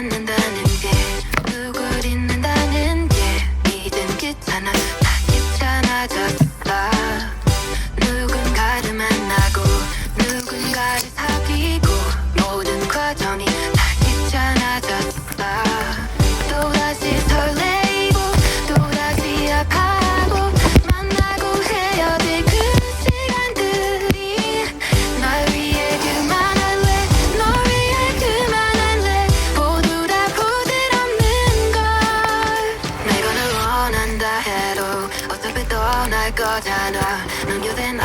않는다는 게 누굴 잊는다는 게 믿음 귀찮아 다 귀찮아져 넌 요새 나